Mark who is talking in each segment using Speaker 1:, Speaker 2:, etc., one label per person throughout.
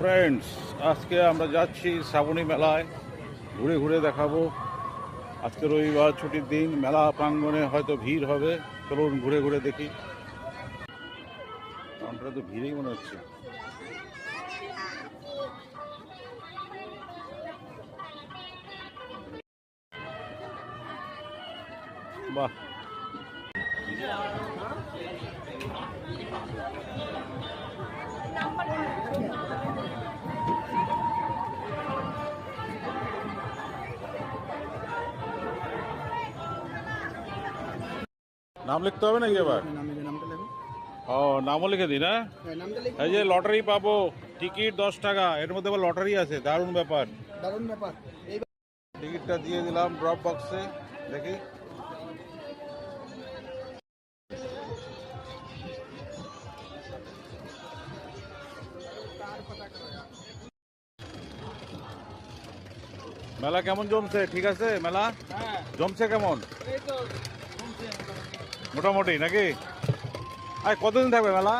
Speaker 1: Friends আজকে আমরা যাচ্ছি শ্রাবণী মেলায়। ঘুরে ঘুরে দেখাবো। আজকে রবিবার ছুটির দিন, মেলা প্রাঙ্গণে হয়তো ভিড় হবে। চলুন ঘুরে ঘুরে দেখি। আমরা তো ভিড়েই মনে হচ্ছে। বাহ। নাম লিখতে হবে নাকি এবার?
Speaker 2: লেখো
Speaker 1: ও নামও লিখে দিই না
Speaker 2: হ্যাঁ
Speaker 1: এই যে লটারি পাবো টিকিট দশ টাকা এর মধ্যে আবার লটারি আছে দারুণ ব্যাপার।
Speaker 2: দারুণ ব্যাপার।
Speaker 1: টিকিটটা দিয়ে দিলাম ড্রপ বক্সে দেখি। মেলা কেমন জমছে? ঠিক আছে মেলা?
Speaker 2: হ্যাঁ।
Speaker 1: জমছে কেমন?
Speaker 2: এই তো।
Speaker 1: মোটামুটি নাকি? আর কতদিন থাকবে মেলা?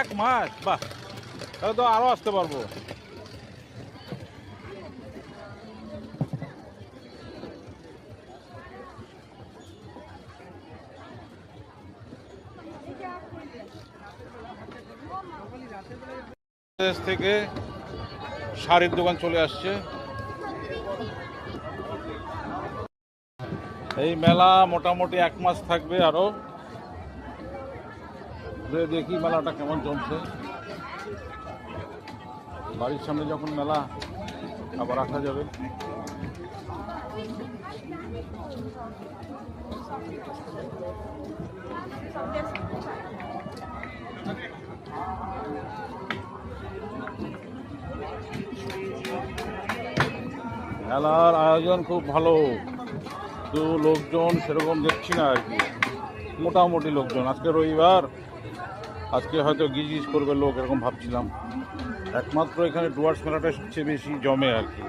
Speaker 1: এক মাস? বাহ, তাহলে তো আরও আসতে পারব। থেকে শাড়ির দোকান চলে আসছে। এই মেলা মোটামুটি এক মাস থাকবে আরও। ঘুরে দেখি মেলাটা কেমন জমছে বাড়ির সামনে যখন মেলা, আবার রাখা যাবে। মেলার আয়োজন খুব ভালো। তো লোকজন সেরকম দেখছি না আর কি। মোটামুটি লোকজন। আজকে রবিবার, আজকে হয়তো গিজিজ করবে লোক, এরকম ভাবছিলাম। একমাত্র এখানে ডুয়ার্স মেলাটা সবচেয়ে বেশি জমে আর কি।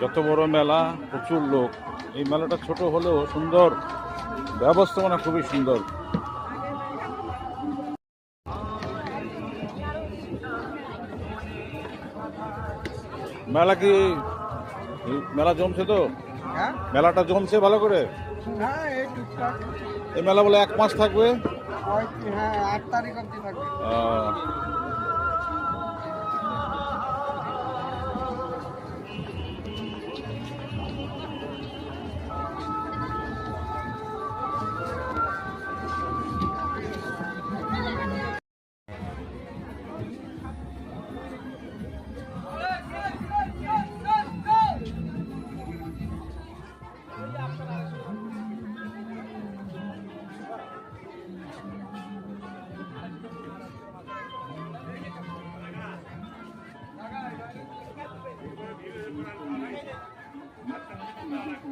Speaker 1: যত বড় মেলা, প্রচুর লোক। এই মেলাটা ছোট হলেও সুন্দর। ব্যবস্থাপনা খুবই সুন্দর। মেলা কি, মেলা জমছে তো? মেলাটা জমছে ভালো করে?
Speaker 2: হ্যাঁ এই
Speaker 1: মেলা বলে এক মাস থাকবে?
Speaker 2: হ্যাঁ আট তারিখ অবধি থাকবে।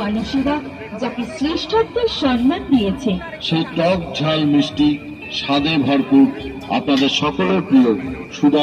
Speaker 3: মানুষেরা যাকে শ্রেষ্ঠত্বের সম্মান দিয়েছে
Speaker 4: সেই টক ঝাল মিষ্টি স্বাদে ভরপুর আপনাদের সকলের প্রিয় সুদা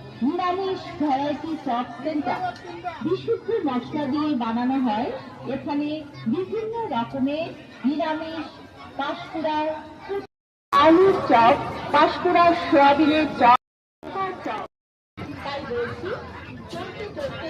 Speaker 3: নিরামিষ ভ্যারাইটি চপ সেন্টার। বিশুদ্ধ মশলা দিয়ে বানানো হয়। এখানে বিভিন্ন রকমের নিরামিষ পাঁশকুড়ার আলুর চপ পাঁশকুড়া সোয়াবিনের চপ চলতে চলতে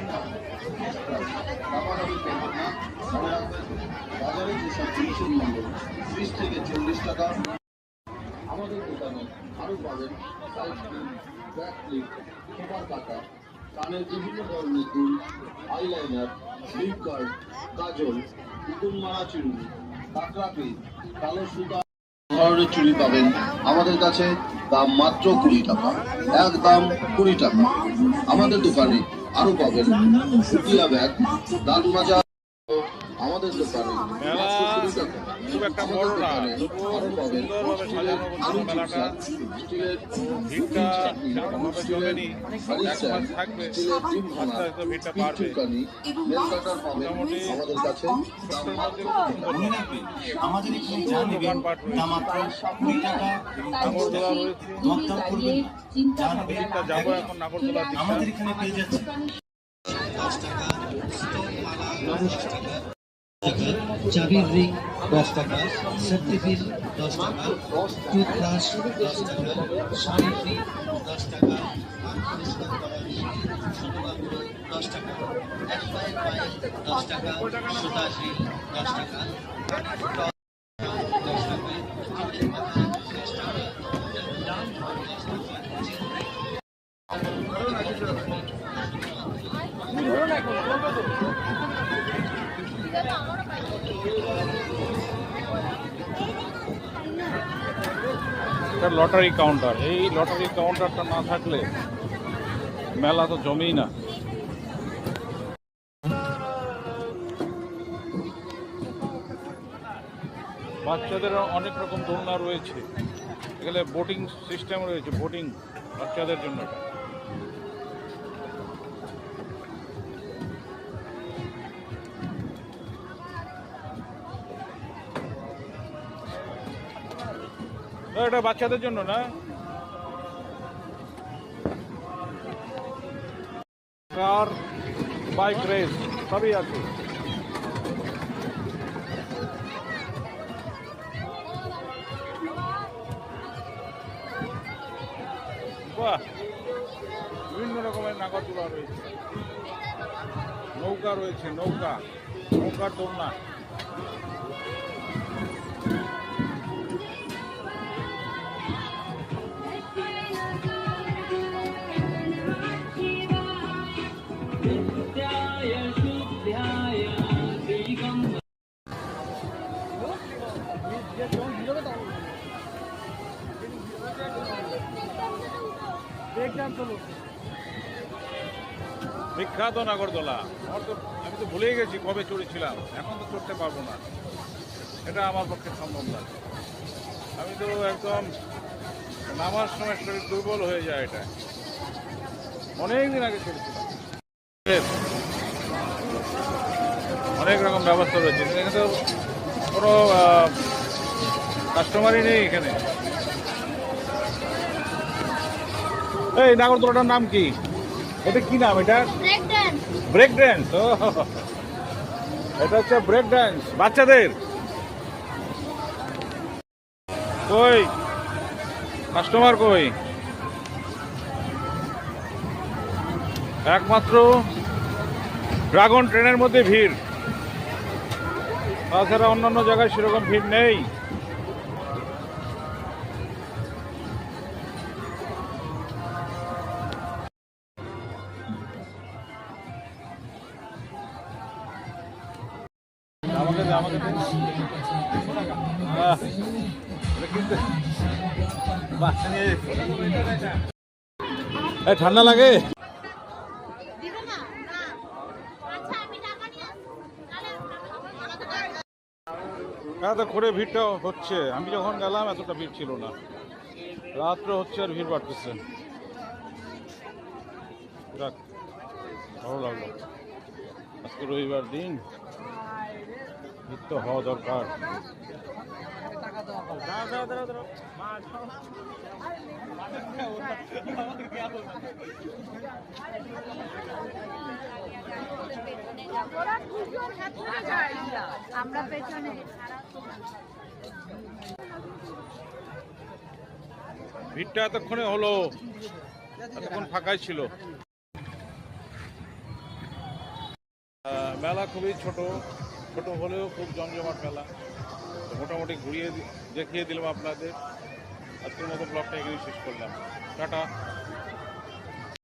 Speaker 4: কানের বিভিন্ন ধরনের দুল, আইলাইনার স্লিপ কার্ড, কাজল কুকুর মারা চুড়ি, কাঁকড়া পিন কালো সুতা ধরনের চুড়ি পাবেন আমাদের কাছে। দাম মাত্র কুড়ি টাকা এক দাম কুড়ি টাকা। আমাদের দোকানে আরও পাবেন ব্যাগ দাঁত মাজা আমাদের দোকানে টাকা
Speaker 1: খুব একটা বড় না সুন্দরভাবে সাজানো গোছানো মেলাটা। ভিড়টা সেরকমভাবে এক মাস থাকবে। আস্তে আস্তে ভিড়টা বাড়বে। মোটামুটি
Speaker 4: আমাদের কাছে।
Speaker 5: আমাদের এখানে যা নেবেন তা মাত্র কুড়ি টাকা
Speaker 1: নাগরদোলা রয়েছে। যাব এখন নাগরদোলার
Speaker 5: আমাদের এখানে পেয়ে যাচ্ছে।
Speaker 6: চাবির রিং দশ টাকা, সেফটি পিন দশ টাকা, টুথব্রাশ দশ টাকা, শাড়ির রিং দশ টাকা দশ টাকা। দশ টাকা সুতা দশ টাকা টাকা দশ টাকা
Speaker 1: এটা লটারি কাউন্টার এই লটারি কাউন্টারটা না থাকলে মেলা তো জমেই না। বাচ্চাদের অনেক রকম দোলনা রয়েছে। এখানে বোটিং সিস্টেম রয়েছে বোটিং বাচ্চাদের জন্য এটা। বাচ্চাদের জন্য না। কার বাইক রেস সবই আছে। বাহ, বিভিন্ন রকমের নাগরদোলা রয়েছে। নৌকা রয়েছে, নৌকা। নৌকার দোলনা। বিখ্যাত নাগরদোলা। আমার তো আমি তো ভুলেই গেছি কবে চড়েছিলাম। এখন তো চড়তে পারব না। এটা আমার পক্ষে সম্ভব না। আমি তো একদম নামার সময় শরীর দুর্বল হয়ে যায় এটা। অনেক দিন আগে চড়েছিলাম। অনেক রকম ব্যবস্থা রয়েছে। এখানে তো কোনো কাস্টমারই নেই এখানে। এই নাগরদোলাটার নাম কি? এটা কি নাম এটা? ব্রেক ড্যান্স ও। এটা হচ্ছে ব্রেক ড্যান্স বাচ্চাদের। কই? কাস্টমার কই? একমাত্র ড্রাগন ট্রেনের মধ্যে ভিড়। তাছাড়া অন্যান্য জায়গায় সেরকম ভিড় নেই। ঠান্ডা লাগে? করে ভিড়টা হচ্ছে। আমি যখন গেলাম, এতটা ভিড় ছিল না। রাত্রে হচ্ছে আর ভিড় বাড়তেছে। ভালো লাগল। আজকে রবিবার দিন, ভিড় তো হওয়া দরকার।
Speaker 7: আমরা পেছনে।
Speaker 1: ভিড়টা এতক্ষণে হলো, এতক্ষণ ফাঁকাই ছিল। মেলা খুবই ছোট ছোট হলেও খুব জমজমাট মেলা। তো মোটামুটি ঘুরিয়ে দেখিয়ে দিলাম আপনাদের। আজকের মতো ব্লগটা এখানেই শেষ করলাম। টাটা।